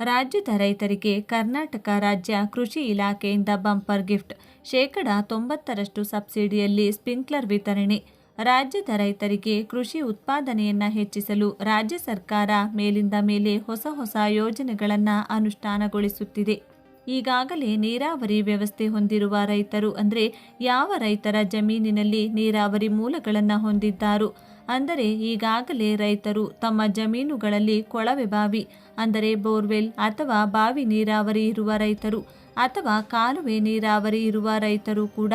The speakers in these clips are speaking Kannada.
ರಾಜ್ಯದ ರೈತರಿಗೆ ಕರ್ನಾಟಕ ರಾಜ್ಯ ಕೃಷಿ ಇಲಾಖೆಯಿಂದ ಬಂಪರ್ ಗಿಫ್ಟ್. ಶೇಕಡ ತೊಂಬತ್ತರಷ್ಟು ಸಬ್ಸಿಡಿಯಲ್ಲಿ ಸ್ಪಿಂಕ್ಲರ್ ವಿತರಣೆ. ರಾಜ್ಯದ ರೈತರಿಗೆ ಕೃಷಿ ಉತ್ಪಾದನೆಯನ್ನು ಹೆಚ್ಚಿಸಲು ರಾಜ್ಯ ಸರ್ಕಾರ ಮೇಲಿಂದ ಮೇಲೆ ಹೊಸ ಹೊಸ ಯೋಜನೆಗಳನ್ನು ಅನುಷ್ಠಾನಗೊಳಿಸುತ್ತಿದೆ. ಈಗಾಗಲೇ ನೀರಾವರಿ ವ್ಯವಸ್ಥೆ ಹೊಂದಿರುವ ರೈತರು ಅಂದರೆ ಯಾವ ರೈತರ ಜಮೀನಿನಲ್ಲಿ ನೀರಾವರಿ ಮೂಲಗಳನ್ನು ಹೊಂದಿದ್ದಾರೋ ಅಂದರೆ ಈಗಾಗಲೇ ರೈತರು ತಮ್ಮ ಜಮೀನುಗಳಲ್ಲಿ ಕೊಳವೆ ಬಾವಿ, ಅಂದರೆ ಬೋರ್ವೆಲ್ ಅಥವಾ ಬಾವಿ ನೀರಾವರಿ ಇರುವ ರೈತರು ಅಥವಾ ಕಾಲುವೆ ನೀರಾವರಿ ಇರುವ ರೈತರು ಕೂಡ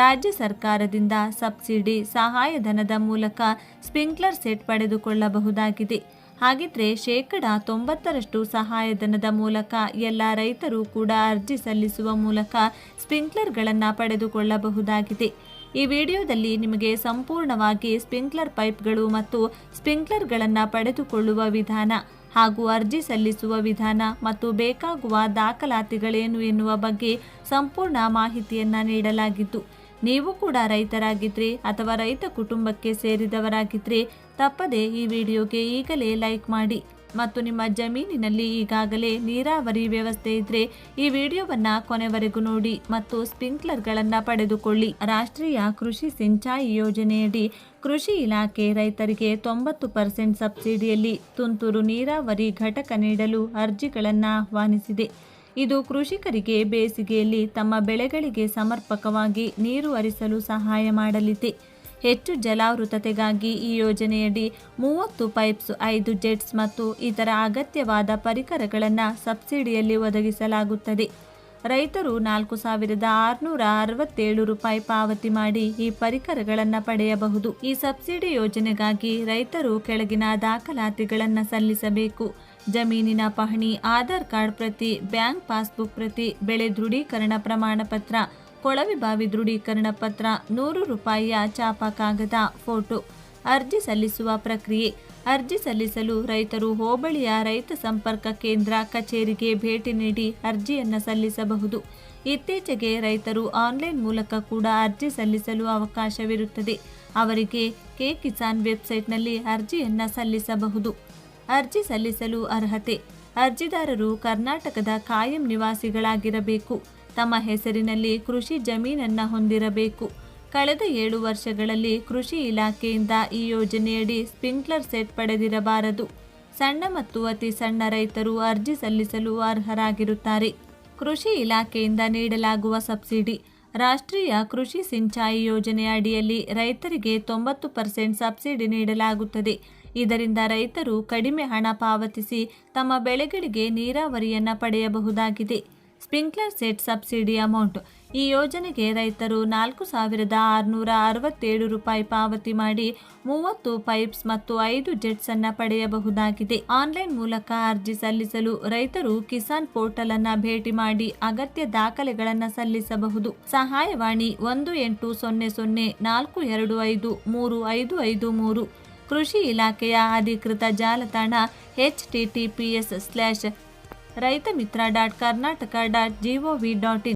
ರಾಜ್ಯ ಸರ್ಕಾರದಿಂದ ಸಬ್ಸಿಡಿ, ಸಹಾಯಧನದ ಮೂಲಕ ಸ್ಪ್ರಿಂಕ್ಲರ್ ಸೆಟ್ ಪಡೆದುಕೊಳ್ಳಬಹುದಾಗಿದೆ. ಹಾಗಿದ್ರೆ ಶೇಕಡ ತೊಂಬತ್ತರಷ್ಟು ಸಹಾಯಧನದ ಮೂಲಕ ಎಲ್ಲ ರೈತರು ಕೂಡ ಅರ್ಜಿ ಸಲ್ಲಿಸುವ ಮೂಲಕ ಸ್ಪ್ರಿಂಕ್ಲರ್ಗಳನ್ನು ಪಡೆದುಕೊಳ್ಳಬಹುದಾಗಿದೆ. ಈ ವಿಡಿಯೋದಲ್ಲಿ ನಿಮಗೆ ಸಂಪೂರ್ಣವಾಗಿ ಸ್ಪ್ರಿಂಕ್ಲರ್ ಪೈಪ್ಗಳು ಮತ್ತು ಸ್ಪಿಂಕ್ಲರ್ಗಳನ್ನು ಪಡೆದುಕೊಳ್ಳುವ ವಿಧಾನ ಹಾಗೂ ಅರ್ಜಿ ಸಲ್ಲಿಸುವ ವಿಧಾನ ಮತ್ತು ಬೇಕಾಗುವ ದಾಖಲಾತಿಗಳೇನು ಎನ್ನುವ ಬಗ್ಗೆ ಸಂಪೂರ್ಣ ಮಾಹಿತಿಯನ್ನು ನೀಡಲಾಗಿತ್ತು ನೀವು ಕೂಡ ರೈತರಾಗಿದ್ದರೆ ಅಥವಾ ರೈತ ಕುಟುಂಬಕ್ಕೆ ಸೇರಿದವರಾಗಿದ್ದರೆ ತಪ್ಪದೆ ಈ ವಿಡಿಯೋಗೆ ಈಗಲೇ ಲೈಕ್ ಮಾಡಿ. ಮತ್ತು ನಿಮ್ಮ ಜಮೀನಿನಲ್ಲಿ ಈಗಾಗಲೇ ನೀರಾವರಿ ವ್ಯವಸ್ಥೆ ಇದ್ದರೆ ಈ ವಿಡಿಯೋವನ್ನು ಕೊನೆವರೆಗೂ ನೋಡಿ ಮತ್ತು ಸ್ಪ್ರಿಂಕ್ಲರ್ಗಳನ್ನು ಪಡೆದುಕೊಳ್ಳಿ. ರಾಷ್ಟ್ರೀಯ ಕೃಷಿ ಸಿಂಚಾಯಿ ಯೋಜನೆಯಡಿ ಕೃಷಿ ಇಲಾಖೆ ರೈತರಿಗೆ ತೊಂಬತ್ತು ಪರ್ಸೆಂಟ್ ಸಬ್ಸಿಡಿಯಲ್ಲಿ ತುಂತುರು ನೀರಾವರಿ ಘಟಕ ನೀಡಲು ಅರ್ಜಿಗಳನ್ನು ಆಹ್ವಾನಿಸಿದೆ. ಇದು ಕೃಷಿಕರಿಗೆ ಬೇಸಿಗೆಯಲ್ಲಿ ತಮ್ಮ ಬೆಳೆಗಳಿಗೆ ಸಮರ್ಪಕವಾಗಿ ನೀರು ಹರಿಸಲು ಸಹಾಯ ಮಾಡಲಿದೆ. ಹೆಚ್ಚು ಜಲಾವೃತತೆಗಾಗಿ ಈ ಯೋಜನೆಯಡಿ ಮೂವತ್ತು ಪೈಪ್ಸ್, ಐದು ಜೆಟ್ಸ್ ಮತ್ತು ಇತರ ಅಗತ್ಯವಾದ ಪರಿಕರಗಳನ್ನು ಸಬ್ಸಿಡಿಯಲ್ಲಿ ಒದಗಿಸಲಾಗುತ್ತದೆ. ರೈತರು ನಾಲ್ಕು ಸಾವಿರದ ಆರುನೂರ ಅರವತ್ತೇಳು ರೂಪಾಯಿ ಪಾವತಿ ಮಾಡಿ ಈ ಪರಿಕರಗಳನ್ನು ಪಡೆಯಬಹುದು. ಈ ಸಬ್ಸಿಡಿ ಯೋಜನೆಗಾಗಿ ರೈತರು ಕೆಳಗಿನ ದಾಖಲಾತಿಗಳನ್ನು ಸಲ್ಲಿಸಬೇಕು. ಜಮೀನಿನ ಪಹಣಿ, ಆಧಾರ್ ಕಾರ್ಡ್ ಪ್ರತಿ, ಬ್ಯಾಂಕ್ ಪಾಸ್ಬುಕ್ ಪ್ರತಿ, ಬೆಳೆ ದೃಢೀಕರಣ ಪ್ರಮಾಣ ಕೊಳವೆ ಬಾವಿ ದೃಢೀಕರಣ ಪತ್ರ ನೂರು ರೂಪಾಯಿಯ ಚಾಪ ಕಾಗದ ಫೋಟೋ ಅರ್ಜಿ ಸಲ್ಲಿಸುವ ಪ್ರಕ್ರಿಯೆ. ಅರ್ಜಿ ಸಲ್ಲಿಸಲು ರೈತರು ಹೋಬಳಿಯ ರೈತ ಸಂಪರ್ಕ ಕೇಂದ್ರ ಕಚೇರಿಗೆ ಭೇಟಿ ನೀಡಿ ಅರ್ಜಿಯನ್ನು ಸಲ್ಲಿಸಬಹುದು. ಇತ್ತೀಚೆಗೆ ರೈತರು ಆನ್ಲೈನ್ ಮೂಲಕ ಕೂಡ ಅರ್ಜಿ ಸಲ್ಲಿಸಲು ಅವಕಾಶವಿರುತ್ತದೆ. ಅವರಿಗೆ ಕೆ ಕಿಸಾನ್ ವೆಬ್ಸೈಟ್ನಲ್ಲಿ ಅರ್ಜಿಯನ್ನು ಸಲ್ಲಿಸಬಹುದು. ಅರ್ಜಿ ಸಲ್ಲಿಸಲು ಅರ್ಹತೆ. ಅರ್ಜಿದಾರರು ಕರ್ನಾಟಕದ ಕಾಯಂ ನಿವಾಸಿಗಳಾಗಿರಬೇಕು. ತಮ್ಮ ಹೆಸರಿನಲ್ಲಿ ಕೃಷಿ ಜಮೀನನ್ನು ಹೊಂದಿರಬೇಕು. ಕಳೆದ ಏಳು ವರ್ಷಗಳಲ್ಲಿ ಕೃಷಿ ಇಲಾಖೆಯಿಂದ ಈ ಯೋಜನೆಯಡಿ ಸ್ಪ್ರಿಂಕ್ಲರ್ ಸೆಟ್ ಪಡೆದಿರಬಾರದು. ಸಣ್ಣ ಮತ್ತು ಅತಿ ಸಣ್ಣ ರೈತರು ಅರ್ಜಿ ಸಲ್ಲಿಸಲು ಅರ್ಹರಾಗಿರುತ್ತಾರೆ. ಕೃಷಿ ಇಲಾಖೆಯಿಂದ ನೀಡಲಾಗುವ ಸಬ್ಸಿಡಿ, ರಾಷ್ಟ್ರೀಯ ಕೃಷಿ ಸಿಂಚಾಯಿ ಯೋಜನೆಯ ಅಡಿಯಲ್ಲಿ ರೈತರಿಗೆ ತೊಂಬತ್ತು ಪರ್ಸೆಂಟ್ ಸಬ್ಸಿಡಿ ನೀಡಲಾಗುತ್ತದೆ. ಇದರಿಂದ ರೈತರು ಕಡಿಮೆ ಹಣ ಪಾವತಿಸಿ ತಮ್ಮ ಬೆಳೆಗಳಿಗೆ ನೀರಾವರಿಯನ್ನು ಪಡೆಯಬಹುದಾಗಿದೆ. Sprinkler set subsidy amount. ಈ ಯೋಜನೆಗೆ ರೈತರು ನಾಲ್ಕು ಸಾವಿರದ ಆರುನೂರ ಅರವತ್ತೇಳು ರೂಪಾಯಿ ಪಾವತಿ ಮಾಡಿ ಮೂವತ್ತು ಪೈಪ್ಸ್ ಮತ್ತು ಐದು ಜೆಟ್ಸ್ ಅನ್ನ ಪಡೆಯಬಹುದಾಗಿದೆ. ಆನ್ಲೈನ್ ಮೂಲಕ ಅರ್ಜಿ ಸಲ್ಲಿಸಲು ರೈತರು ಕಿಸಾನ್ ಪೋರ್ಟಲ್ ಅನ್ನ ಭೇಟಿ ಮಾಡಿ ಅಗತ್ಯ ದಾಖಲೆಗಳನ್ನು ಸಲ್ಲಿಸಬಹುದು. ಸಹಾಯವಾಣಿ ಒಂದು ಎಂಟು ಸೊನ್ನೆ ಸೊನ್ನೆ ನಾಲ್ಕು ಎರಡು ಐದು ಮೂರು ಐದು ಐದು ಮೂರು. ಕೃಷಿ ಇಲಾಖೆಯ ಅಧಿಕೃತ ಜಾಲತಾಣ H T T P S slash Raitha Mitra dot Karnataka dot G O V dot in